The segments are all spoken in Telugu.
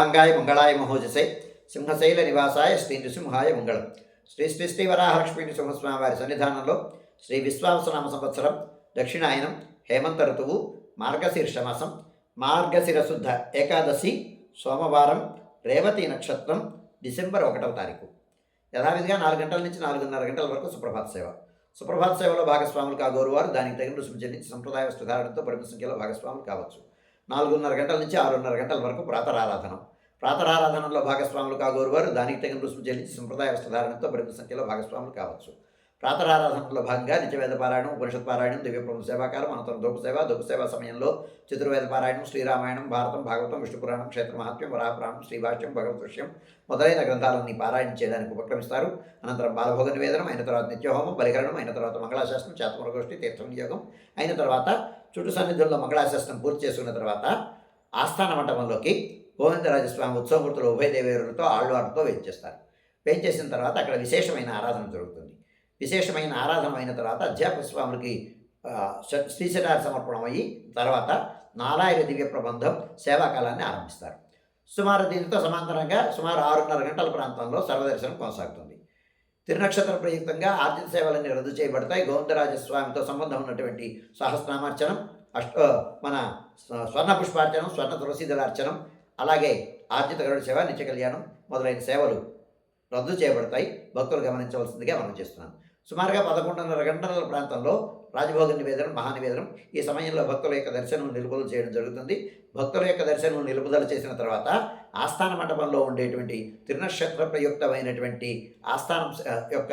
మంగాయ మంగళాయ మహోజసే సింహశైల నివాసాయ శ్రీ నృసింహాయ మంగళం శ్రీ శ్రీ శ్రీ వరాహలక్ష్మీ నృసింహస్వామి వారి సన్నిధానంలో శ్రీ విశ్వావసనామ సంవత్సరం దక్షిణాయనం హేమంత ఋతువు మార్గశీర్షమాసం మార్గశిరశుద్ధ మార్గశిర శుద్ధ ఏకాదశి సోమవారం రేవతి నక్షత్రం డిసెంబర్ ఒకటవ తారీఖు. యథావిధిగా నాలుగు గంటల నుంచి నాలుగున్నర గంటల వరకు సుప్రభాత సేవ. సుప్రభాత సేవలో భాగస్వాములు కాగోరు వారు దానికి తగిన రుసుము చెల్లించి సంప్రదాయ వస్తుధారణతో పరిమిత సంఖ్యలో భాగస్వాములు కావచ్చు. నాలుగున్నర గంటల నుంచి ఆరున్నర గంటల వరకు ప్రాతరారాధన. ప్రాతరారాధనలో భాగస్వాములు కాగోరు వారు. దానికి తగిన రుసుము చెల్లించి సంప్రదాయ వస్త్రధారణతో పరిమిత సంఖ్యలో భాగస్వాములు కావచ్చు. ప్రాతరారాధనలో భాగంగా నిత్యవేద పారాయణం ఉపనిషత్ పారాయణం దివ్యప్రభు సేవాకాలం అనంతరం దోపు సేవ సేవ సమయంలో చతుర్వేద పారాయణం శ్రీరామాయణం భారతం భాగవతం విష్ణు పురాణం క్షేత్ర మహాత్మ్యం వరాపురాణం శ్రీభాష్యం భగవత్ విషయం మొదలైన గ్రంథాలన్నీ పారాయణ చేయడానికి ఉపక్రమిస్తారు. అనంతరం బాలభోగ నివేదనం అయిన తర్వాత నిత్యహోమం బలికరణం అయిన తర్వాత మంగళాశాస్త్రం చేతమరగోష్ఠి తీర్థ వినియోగం అయిన తర్వాత చుట్టు సన్నిధుల్లో మంగళాశాస్త్రం పూర్తి చేసుకున్న తర్వాత ఆస్థాన మంటపంలోకి గోవిందరాజస్వామి ఉత్సవమూర్తులు ఉభయ దేవేరులతో ఆళ్వార్లతో వేయించేస్తారు వేయించేసిన తర్వాత అక్కడ విశేషమైన ఆరాధన జరుగుతుంది. విశేషమైన ఆరాధన అయిన తర్వాత అధ్యాపక స్వాములకి ఆ, శ్రీశరార సమర్పణం అయ్యి తర్వాత నాలాయిర దివ్య ప్రబంధం సేవాకాలాన్ని ఆరంభిస్తారు. సుమారు దీనితో సమాంతరంగా సుమారు ఆరున్నర గంటల ప్రాంతంలో సర్వదర్శనం కొనసాగుతుంది. తిరునక్షత్ర ప్రయుక్తంగా ఆర్థిక సేవలన్నీ రద్దు చేయబడతాయి. గోవిందరాజస్వామితో సంబంధం ఉన్నటువంటి సహస్రనామార్చనం అష్ట మన స్వ- స్వర్ణ పుష్పార్చనం స్వర్ణ తులసీదలార్చనం అలాగే ఆర్జిత గరుడు సేవ నిత్య కళ్యాణం మొదలైన సేవలు రద్దు చేయబడతాయి. భక్తులు గమనించవలసిందిగా మనం చేస్తున్నాం. సుమారుగా పదకొండున్నర గంటల ప్రాంతంలో రాజభోగ నివేదనం మహానివేదనం ఈ సమయంలో భక్తుల యొక్క దర్శనం నిలుపుదల చేయడం జరుగుతుంది. భక్తుల యొక్క దర్శనం నిలుపుదల చేసిన తర్వాత ఆస్థాన మండపంలో ఉండేటువంటి తిరునక్షత్ర ప్రయుక్తమైనటువంటి ఆస్థానం యొక్క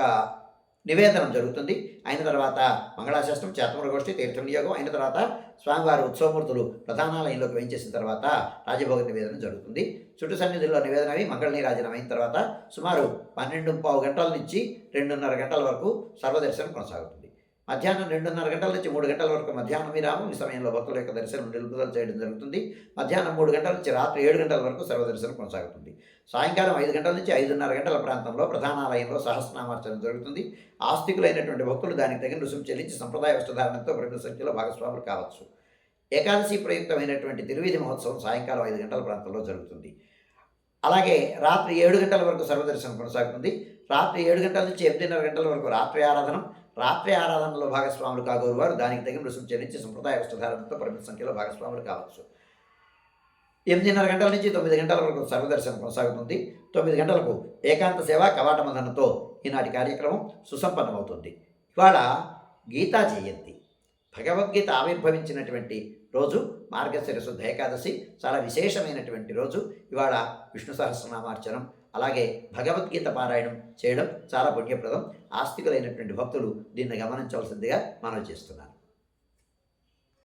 నివేదనం జరుగుతుంది. అయిన తర్వాత మంగళాశాస్త్రం చేతమర తీర్థం నియోగం అయిన తర్వాత స్వామివారి ఉత్సవమూర్తులు ప్రధానాలయంలోకి వేయించేసిన తర్వాత రాజభోగ నివేదనం జరుగుతుంది. చుట్టు సన్నిధుల్లో నివేదన అయి మంగళ నీరాజనం అయిన తర్వాత సుమారు పన్నెండు పావు గంటల నుంచి రెండున్నర గంటల వరకు సర్వదర్శనం కొనసాగుతుంది. మధ్యాహ్నం రెండున్నర గంటల నుంచి మూడు గంటల వరకు మధ్యాహ్నం విరామం ఈ సమయంలో భక్తుల యొక్క దర్శనం నిలుపుదల చేయడం జరుగుతుంది. మధ్యాహ్నం మూడు గంటల నుంచి రాత్రి ఏడు గంటల వరకు సర్వదర్శనం కొనసాగుతుంది. సాయంకాలం ఐదు గంటల నుంచి ఐదున్నర గంటల ప్రాంతంలో ప్రధానాలయంలో సహస్రనామార్చన జరుగుతుంది. ఆస్తికులైనటువంటి భక్తులు దానికి తగిన రుసుము చెల్లించి సంప్రదాయ వస్త్రధారణతో ప్రముఖ సంఖ్యలో భాగస్వాములు కావచ్చు. ఏకాదశి ప్రయుక్తమైనటువంటి తిరువిధి మహోత్సవం సాయంకాలం ఐదు గంటల ప్రాంతంలో జరుగుతుంది. అలాగే రాత్రి ఏడు గంటల వరకు సర్వదర్శనం కొనసాగుతుంది. రాత్రి ఏడు గంటల నుంచి ఎనిమిదిన్నర గంటల వరకు రాత్రి ఆరాధనం రాత్రి ఆరాధనలో భాగస్వాములు కాగోరు వారు దానికి తగిన రుసుము చెల్లించి సంప్రదాయ వస్తుధారణతో పరిమిత సంఖ్యలో భాగస్వాములు కావచ్చు. ఎనిమిదిన్నర గంటల నుంచి తొమ్మిది గంటల వరకు సర్వదర్శనం కొనసాగుతుంది. తొమ్మిది గంటలకు ఏకాంత సేవ కవాట మందనతో ఈనాటి కార్యక్రమం సుసంపన్నమవుతుంది. ఇవాళ గీతా జయంతి. భగవద్గీత ఆవిర్భవించినటువంటి రోజు మార్గశిర శుద్ధ ఏకాదశి చాలా విశేషమైనటువంటి రోజు. ఇవాళ విష్ణు సహస్రనామార్చనం అలాగే భగవద్గీత పారాయణం చేయడం చాలా పుణ్యప్రదం. ఆస్తికులైనటువంటి భక్తులు దీన్ని గమనించవలసిందిగా మనం చేస్తున్నాను.